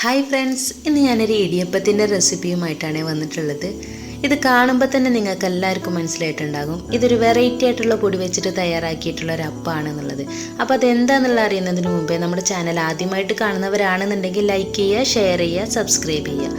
Hi friends ഇന്ന് ഞാനൊരു ഇടിയപ്പത്തിന്റെ റെസിപ്പിയുമായിട്ടാണ് വന്നിട്ടുള്ളത്. ഇത് കാണുമ്പോൾ തന്നെ നിങ്ങൾക്ക് എല്ലാവർക്കും മനസ്സിലായിട്ടുണ്ടാകും. ഇതൊരു വെറൈറ്റി ആയിട്ടുള്ള പൊടി വെച്ചിട്ട് തയ്യാറാക്കിയിട്ടുള്ള ഒരു അപ്പാണെന്നുള്ളത്. അപ്പോൾ അതെന്താണെന്നുള്ള അറിയുന്നതിന് മുമ്പേ നമ്മുടെ ചാനൽ ആദ്യമായിട്ട് കാണുന്നവരാണെന്നുണ്ടെങ്കിൽ ലൈക്ക് ചെയ്യുക ഷെയർ ചെയ്യുക സബ്സ്ക്രൈബ് ചെയ്യുക.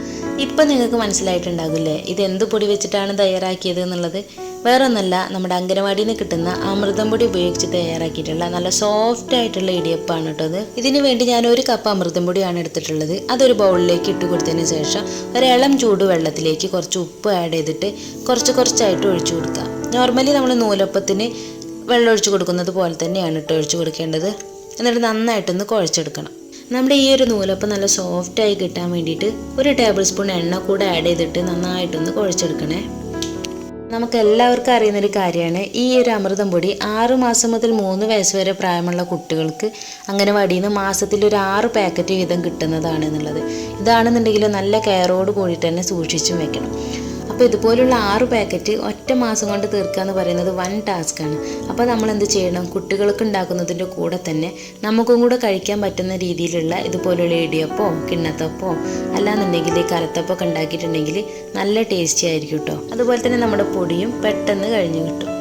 ഇപ്പം നിങ്ങൾക്ക് മനസ്സിലായിട്ടുണ്ടാകില്ലേ? ഇത് എന്ത് പൊടി വെച്ചിട്ടാണ് തയ്യാറാക്കിയത് എന്നുള്ളത്? വേറൊന്നല്ല നമ്മുടെ അംഗനവാടിയിൽ നിന്ന് കിട്ടുന്ന അമൃതം പൊടി ഉപയോഗിച്ച് തയ്യാറാക്കിയിട്ടുള്ള നല്ല സോഫ്റ്റ് ആയിട്ടുള്ള ഇടിയപ്പമാണ് കേട്ടോ അത്. ഇതിന് വേണ്ടി ഞാൻ ഒരു കപ്പ് അമൃതം പൊടിയാണ് എടുത്തിട്ടുള്ളത്. അതൊരു ബൗളിലേക്ക് ഇട്ട് കൊടുത്തതിന് ശേഷം ഒരിളം ചൂട് വെള്ളത്തിലേക്ക് കുറച്ച് ഉപ്പ് ആഡ് ചെയ്തിട്ട് കുറച്ച് കുറച്ചായിട്ട് ഒഴിച്ചു കൊടുക്കുക. നോർമലി നമ്മൾ നൂലപ്പത്തിന് വെള്ളം ഒഴിച്ചു കൊടുക്കുന്നത് പോലെ തന്നെയാണ് ഇട്ട് ഒഴിച്ചു കൊടുക്കേണ്ടത്. എന്നിട്ട് നന്നായിട്ടൊന്ന് കുഴച്ചെടുക്കണം. നമ്മുടെ ഈ ഒരു നൂലപ്പം നല്ല സോഫ്റ്റായി കിട്ടാൻ വേണ്ടിയിട്ട് ഒരു ടേബിൾ സ്പൂൺ എണ്ണ കൂടെ ആഡ് ചെയ്തിട്ട് നന്നായിട്ടൊന്ന് കുഴച്ചെടുക്കണേ. നമുക്ക് എല്ലാവർക്കും അറിയുന്നൊരു കാര്യമാണ്. ഈ ഒരു അമൃതം പൊടി ആറ് മാസം മുതൽ മൂന്ന് വയസ്സ് വരെ പ്രായമുള്ള കുട്ടികൾക്ക് അംഗനവാടിയിൽ നിന്ന് മാസത്തിൽ ഒരു ആറ് പാക്കറ്റ് വീതം കിട്ടുന്നതാണ് എന്നുള്ളത് ഇതാണെന്നുണ്ടെങ്കിൽ നല്ല കെയറോട് കൂടിയിട്ട് തന്നെ സൂക്ഷിച്ചും വെക്കണം. അപ്പോൾ ഇതുപോലുള്ള ആറ് പാക്കറ്റ് ഒറ്റ മാസം കൊണ്ട് തീർക്കുക എന്ന് പറയുന്നത് വൺ ടാസ്ക്കാണ് അപ്പോൾ നമ്മൾ എന്ത് ചെയ്യണം? കുട്ടികൾക്ക് ഉണ്ടാക്കുന്നതിന്റെ കൂടെ തന്നെ നമുക്കും കൂടെ കഴിക്കാൻ പറ്റുന്ന രീതിയിലുള്ള ഇതുപോലുള്ള ഇടിയപ്പോ കിണ്ണത്തപ്പോ അല്ലാന്നുണ്ടെങ്കിൽ കലത്തപ്പൊക്കെ ഉണ്ടാക്കിയിട്ടുണ്ടെങ്കിൽ നല്ല ടേസ്റ്റി ആയിരിക്കും കേട്ടോ അതുപോലെ തന്നെ നമ്മുടെ പൊടിയും പെട്ടെന്ന് കഴിഞ്ഞു കിട്ടും.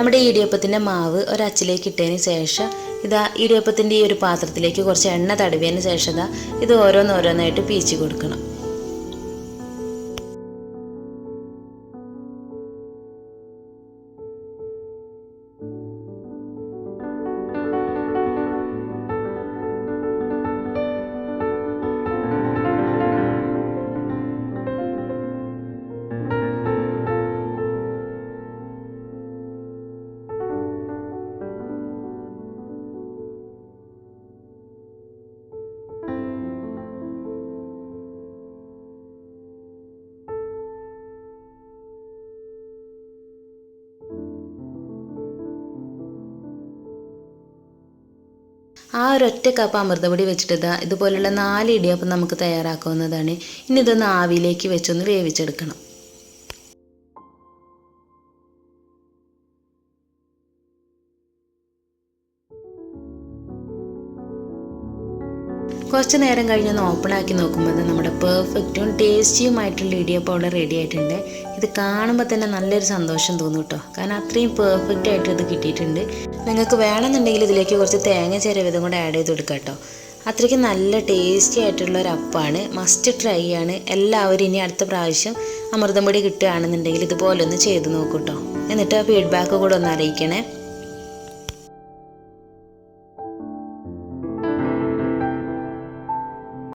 നമ്മുടെ ഇടിയപ്പത്തിന്റെ മാവ് ഒരച്ചിലേക്ക് ഇട്ടതിന് ശേഷം ഇതാ ഇടിയപ്പത്തിന്റെ ഈ ഒരു പാത്രത്തിലേക്ക് കുറച്ച് എണ്ണ തടവിയതിന് ശേഷം ഇതാ ഇത് ഓരോന്നോരോന്നായിട്ട് പീച്ച് കൊടുക്കണം. ആ ഒരൊറ്റ കപ്പ് അമൃതപൊടി വെച്ചിട്ട് ഇതാ ഇതുപോലുള്ള നാല് ഇടിയപ്പം നമുക്ക് തയ്യാറാക്കാവുന്നതാണ്. ഇനി ഇതൊന്ന് ആവിയിലേക്ക് വെച്ചൊന്ന് വേവിച്ചെടുക്കണം. കുറച്ച് നേരം കഴിഞ്ഞ് ഒന്ന് ഓപ്പൺ ആക്കി നോക്കുമ്പോൾ നമ്മുടെ പെർഫെക്റ്റും ടേസ്റ്റിയുമായിട്ടുള്ള ഇടിയപ്പം അവിടെ റെഡി ആയിട്ടുണ്ട്. ഇത് കാണുമ്പോൾ തന്നെ നല്ലൊരു സന്തോഷം തോന്നും കേട്ടോ. കാരണം അത്രയും പെർഫെക്റ്റ് ആയിട്ട് ഇത് കിട്ടിയിട്ടുണ്ട്. നിങ്ങൾക്ക് വേണമെന്നുണ്ടെങ്കിൽ ഇതിലേക്ക് കുറച്ച് തേങ്ങ ചിരവിധം കൂടെ ആഡ് ചെയ്ത് കൊടുക്കാം കേട്ടോ. അത്രയ്ക്ക് നല്ല ടേസ്റ്റി ആയിട്ടുള്ള ഒരു അപ്പാണ്. മസ്റ്റ് ട്രൈ ആണ്. എല്ലാവരും ഇനി അടുത്ത പ്രാവശ്യം അമൃതം പൊടി കിട്ടുകയാണെന്നുണ്ടെങ്കിൽ ഇതുപോലെ ഒന്ന് ചെയ്ത് നോക്കൂട്ടോ എന്നിട്ട് ആ ഫീഡ്ബാക്ക് കൂടെ ഒന്ന് അറിയിക്കണേ.